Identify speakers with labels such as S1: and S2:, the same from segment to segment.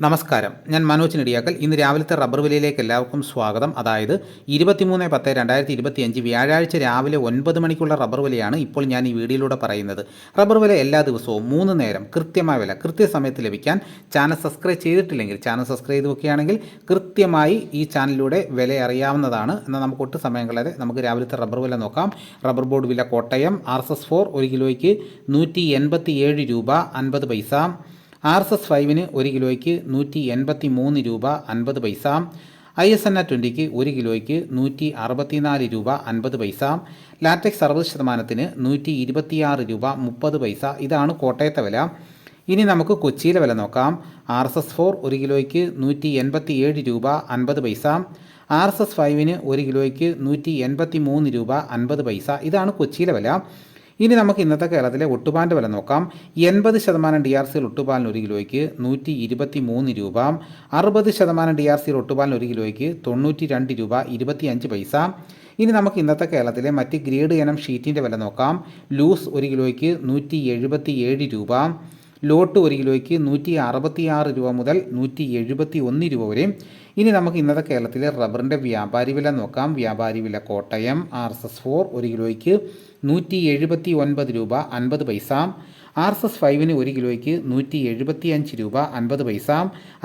S1: നമസ്കാരം. ഞാൻ മനോജ് നെടിയാക്കൽ. ഇന്ന് രാവിലത്തെ റബ്ബർ വിലയിലേക്ക് എല്ലാവർക്കും സ്വാഗതം. അതായത് ഇരുപത്തിമൂന്ന് പത്ത് രണ്ടായിരത്തി ഇരുപത്തിയഞ്ച് വ്യാഴാഴ്ച രാവിലെ ഒൻപത് മണിക്കുള്ള റബ്ബർ വിലയാണ് ഇപ്പോൾ ഞാൻ ഈ വീഡിയോയിലൂടെ പറയുന്നത്. റബ്ബർ വില എല്ലാ ദിവസവും മൂന്ന് നേരം കൃത്യമായ വില കൃത്യസമയത്ത് ലഭിക്കാൻ ചാനൽ സബ്സ്ക്രൈബ് ചെയ്തിട്ടില്ലെങ്കിൽ ചാനൽ സബ്സ്ക്രൈബ് ചെയ്ത് വെക്കുകയാണെങ്കിൽ കൃത്യമായി ഈ ചാനലിലൂടെ വില അറിയാവുന്നതാണ്. എന്നാൽ നമുക്ക് ഒട്ടും സമയം നമുക്ക് രാവിലത്തെ റബ്ബർ വില നോക്കാം. റബ്ബർ ബോർഡ് വില Kottayam R S S four ഒരു കിലോയ്ക്ക് നൂറ്റി എൺപത്തി ഏഴ് രൂപ അൻപത് പൈസ. ആർ എസ് എസ് ഫൈവിന് ഒരു കിലോയ്ക്ക് നൂറ്റി എൺപത്തി മൂന്ന് രൂപ അൻപത് പൈസ. ഐ എസ് എൻ എ ട്വന്റിക്ക് ഒരു കിലോയ്ക്ക് നൂറ്റി അറുപത്തിനാല് രൂപ അൻപത് പൈസ. ലാറ്റക്സ് അറുപത് ശതമാനത്തിന് നൂറ്റി ഇരുപത്തിയാറ് രൂപ മുപ്പത് പൈസ. ഇതാണ് കോട്ടയത്തെ വില. ഇനി നമുക്ക് കൊച്ചിയിലെ വില നോക്കാം. ആർ എസ് എസ് ഫോർ ഒരു കിലോയ്ക്ക് നൂറ്റി എൺപത്തി ഏഴ് രൂപ അൻപത് പൈസ. ആർ എസ് എസ് ഫൈവിന് ഒരു കിലോയ്ക്ക് നൂറ്റി എൺപത്തി മൂന്ന് രൂപ അൻപത് പൈസ. ഇതാണ് കൊച്ചിയിലെ വില. ഇനി നമുക്ക് ഇന്നത്തെ കേരളത്തിലെ ഒട്ടുപാലിന്റെ വില നോക്കാം. എൺപത് ശതമാനം ഡി ആർ സിയിൽ ഒട്ടുപാലിന് ഒരു കിലോയ്ക്ക് നൂറ്റി ഇരുപത്തി മൂന്ന് രൂപ. അറുപത് ശതമാനം ഡി ആർ സിയിൽ ഒട്ടുപാലിന് ഒരു കിലോയ്ക്ക് തൊണ്ണൂറ്റി രണ്ട് രൂപ ഇരുപത്തി അഞ്ച് പൈസ. ഇനി നമുക്ക് ഇന്നത്തെ കേരളത്തിലെ മറ്റ് ഗ്രേഡ് ഇനം ഷീറ്റിന്റെ വില നോക്കാം. ലൂസ് ഒരു കിലോയ്ക്ക് നൂറ്റി എഴുപത്തി ഏഴ് രൂപ. ലോട്ട് ഒരു കിലോയ്ക്ക് നൂറ്റി അറുപത്തിയാറ് രൂപ മുതൽ നൂറ്റി എഴുപത്തി ഒന്ന് രൂപ വരെയും. ഇനി നമുക്ക് ഇന്നത്തെ കേരളത്തിലെ റബ്ബറിന്റെ വ്യാപാരി വില നോക്കാം. വ്യാപാരി വില Kottayam R S S four ഒരു കിലോയ്ക്ക് നൂറ്റി എഴുപത്തി ഒൻപത് രൂപ അൻപത് പൈസ. ആർ എസ് എസ് ഫൈവിന് ഒരു കിലോയ്ക്ക് നൂറ്റി എഴുപത്തി അഞ്ച് രൂപ അൻപത് പൈസ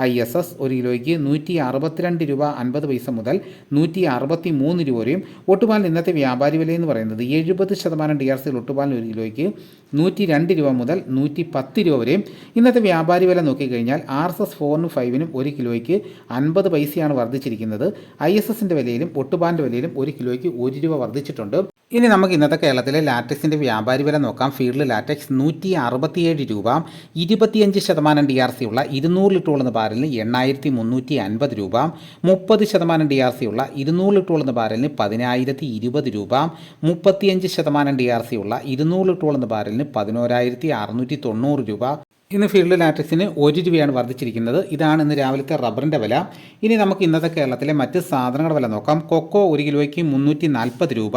S1: ഐ എസ് എസ് ഒരു കിലോയ്ക്ക് നൂറ്റി അറുപത്തിരണ്ട് രൂപ അൻപത് പൈസ മുതൽ നൂറ്റി അറുപത്തി മൂന്ന് രൂപ വരെയും. ഒട്ടുപാലിന് ഇന്നത്തെ വ്യാപാരി വില എന്ന് പറയുന്നത് എഴുപത് ശതമാനം ഡി ആർ സിയിൽ ഒട്ടുപാലിന് ഒരു കിലോയ്ക്ക് നൂറ്റി രണ്ട് രൂപ മുതൽ നൂറ്റി പത്ത് രൂപ വരെയും. ഇന്നത്തെ വ്യാപാരി വില നോക്കിക്കഴിഞ്ഞാൽ ആർ എസ് എസ് ഫോറിനും ഫൈവിനും ഒരു കിലോയ്ക്ക് അൻപത് പൈസയാണ് വർദ്ധിച്ചിരിക്കുന്നത്. ഐ എസ് എസിന്റെ വിലയിലും ഒട്ടുപാലിന്റെ വിലയിലും ഒരു കിലോയ്ക്ക് ഒരു രൂപ വർദ്ധിച്ചിട്ടുണ്ട്. ഇനി നമുക്ക് ഇന്നത്തെ കേരളത്തിലെ ലാറ്റക്സിന്റെ വ്യാപാരി വില നോക്കാം. ഫീൽഡിൽ ലാറ്റക്സ് നൂറ്റി അറുപത്തിയേഴ് രൂപ ഇരുപത്തിയഞ്ച് ശതമാനം ഡി ആർ സി ഉള്ള ഇരുന്നൂറ് ലിറ്റർ ഉള്ള ബാരലിന് എണ്ണായിരത്തി മുന്നൂറ്റി അൻപത് രൂപ മുപ്പത് ശതമാനം ഡി ആർ സി ഉള്ള ഇരുന്നൂറ് ലിറ്റർ ഉള്ള ബാരലിന് പതിനായിരത്തി ഇരുപത് രൂപ മുപ്പത്തിയഞ്ച് ശതമാനം ഡി ആർ സി ഉള്ള ഇരുന്നൂറ് ലിറ്റർ ഉള്ള ബാരലിന് പതിനോരായിരത്തി അറുന്നൂറ്റി തൊണ്ണൂറ് രൂപ. ഇന്ന് ഫീൽഡ് ലാറ്റക്സിന് ഒരു രൂപയാണ് വർദ്ധിച്ചിരിക്കുന്നത്. ഇതാണ് ഇന്ന് രാവിലത്തെ റബ്ബറിന്റെ വില. ഇനി നമുക്ക് ഇന്നത്തെ കേരളത്തിലെ മറ്റ് സാധനങ്ങളുടെ വില നോക്കാം. കൊക്കോ ഒരു കിലോയ്ക്ക് മുന്നൂറ്റി നാൽപ്പത് രൂപ.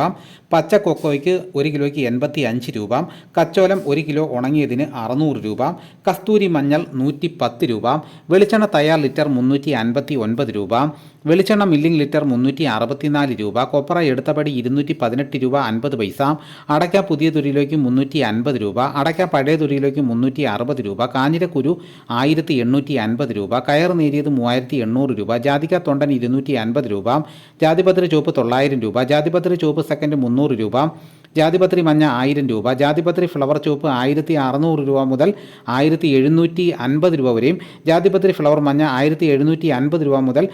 S1: പച്ച കൊക്കോയ്ക്ക് ഒരു കിലോയ്ക്ക് എൺപത്തി അഞ്ച് രൂപ. കച്ചോലം ഒരു കിലോ ഉണങ്ങിയതിന് അറുന്നൂറ് രൂപ. കസ്തൂരി മഞ്ഞൾ നൂറ്റി പത്ത് രൂപ. വെളിച്ചെണ്ണ തയ്യാർ ലിറ്റർ മുന്നൂറ്റി അൻപത്തി ഒൻപത് രൂപ. വെളിച്ചെണ്ണ മില്ലിംഗ് ലിറ്റർ മുന്നൂറ്റി അറുപത്തിനാല് രൂപ കൊപ്ര എടുത്തപടി ഇരുന്നൂറ്റി പതിനെട്ട് രൂപ അൻപത് പൈസ അടയ്ക്ക പുതിയ തുരിയിലേക്ക് മുന്നൂറ്റി അൻപത് രൂപ അടയ്ക്ക പഴയ തുരിയിലേക്ക് മുന്നൂറ്റി അറുപത് രൂപ കാഞ്ഞിരക്കുരു ആയിരത്തി എണ്ണൂറ്റി അൻപത് രൂപ കയർ നേരിയത് മൂവായിരത്തി എണ്ണൂറ് രൂപ ജാതിക തൊണ്ടൻ ഇരുന്നൂറ്റി അൻപത് രൂപ ജാതിപത്ര ചുവപ്പ് തൊള്ളായിരം രൂപ ജാതിപത്ര ചുവപ്പ് സെക്കൻഡ് മുന്നൂറ് രൂപ ജാതിപത്രി മഞ്ഞ ആയിരം രൂപ ജാതിപത്രി ഫ്ലവർ ചുവപ്പ് ആയിരത്തി അറുന്നൂറ് രൂപ മുതൽ ആയിരത്തി എഴുന്നൂറ്റി അൻപത് രൂപ വരെയും ജാതിപത്രി ഫ്ലവർ മഞ്ഞ ആയിരത്തി എഴുന്നൂറ്റി അൻപത് രൂപ മുതൽ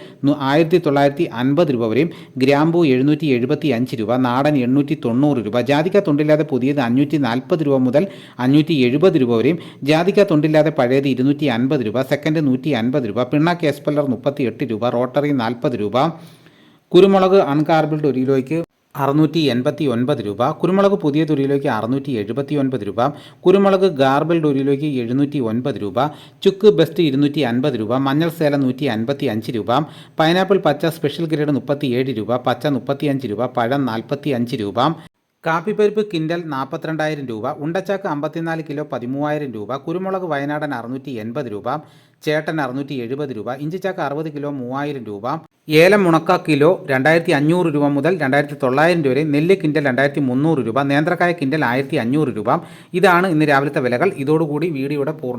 S1: ആയിരത്തി തൊള്ളായിരത്തി അൻപത് രൂപ വരെയും ഗ്രാമ്പു എഴുന്നൂറ്റി എഴുപത്തി അഞ്ച് രൂപ നാടൻ എണ്ണൂറ്റി തൊണ്ണൂറ് രൂപ ജാതിക്ക തൊണ്ടില്ലാതെ പുതിയത് അഞ്ഞൂറ്റി നാൽപ്പത് രൂപ മുതൽ അഞ്ഞൂറ്റി എഴുപത് രൂപ വരെയും ജാതിക്ക തൊണ്ടില്ലാതെ പഴയത് ഇരുന്നൂറ്റി അൻപത് രൂപ സെക്കൻഡ് നൂറ്റി അൻപത് രൂപ പിണ്ണാക്ക് കേസ്പല്ലർ മുപ്പത്തി എട്ട് രൂപ റോട്ടറി നാൽപ്പത് രൂപ കുരുമുളക് അൺകാർബിൾഡ് ഒരു കിലോയ്ക്ക് അറുന്നൂറ്റി എൺപത്തി ഒൻപത് രൂപ കുരുമുളക് പുതിയ തുരിയിലേക്ക് അറുന്നൂറ്റി എഴുപത്തി ഒൻപത് രൂപ കുരുമുളക് ഗാർബൽ ഒരു എഴുന്നൂറ്റി ഒൻപത് രൂപ ചുക്ക് ബെസ്റ്റ് ഇരുന്നൂറ്റി അൻപത് രൂപ മഞ്ഞൾ സേല നൂറ്റി അൻപത്തി അഞ്ച് രൂപ പൈനാപ്പിൾ പച്ച സ്പെഷ്യൽ ഗ്രേഡ് മുപ്പത്തി ഏഴ് രൂപ പച്ച മുപ്പത്തി അഞ്ച് രൂപ പഴം നാൽപ്പത്തി അഞ്ച് രൂപ കാപ്പിപ്പരിപ്പ് കിൻഡൽ നാൽപ്പത്തിരണ്ടായിരം രൂപ ഉണ്ടച്ചാക്ക് അമ്പത്തിനാല് കിലോ പതിമൂവായിരം രൂപ കുരുമുളക് വയനാടൻ അറുന്നൂറ്റി എൺപത് രൂപ ചേട്ടൻ അറുന്നൂറ്റി എഴുപത് രൂപ ഇഞ്ചിച്ചാക്ക് അറുപത് കിലോ മൂവായിരം രൂപ ഏലം ഉണക്ക കിലോ രണ്ടായിരത്തി അഞ്ഞൂറ് രൂപ മുതൽ രണ്ടായിരത്തി തൊള്ളായിരം രൂപ വരെ നെല്ല് കിൻഡൽ രണ്ടായിരത്തി മുന്നൂറ് രൂപ നേന്ത്രക്കായ കിൻഡൽ ആയിരത്തി അഞ്ഞൂറ് രൂപ. ഇതാണ് ഇന്ന് രാവിലത്തെ വിലകൾ. ഇതോടുകൂടി വീഡിയോയുടെ പൂർണ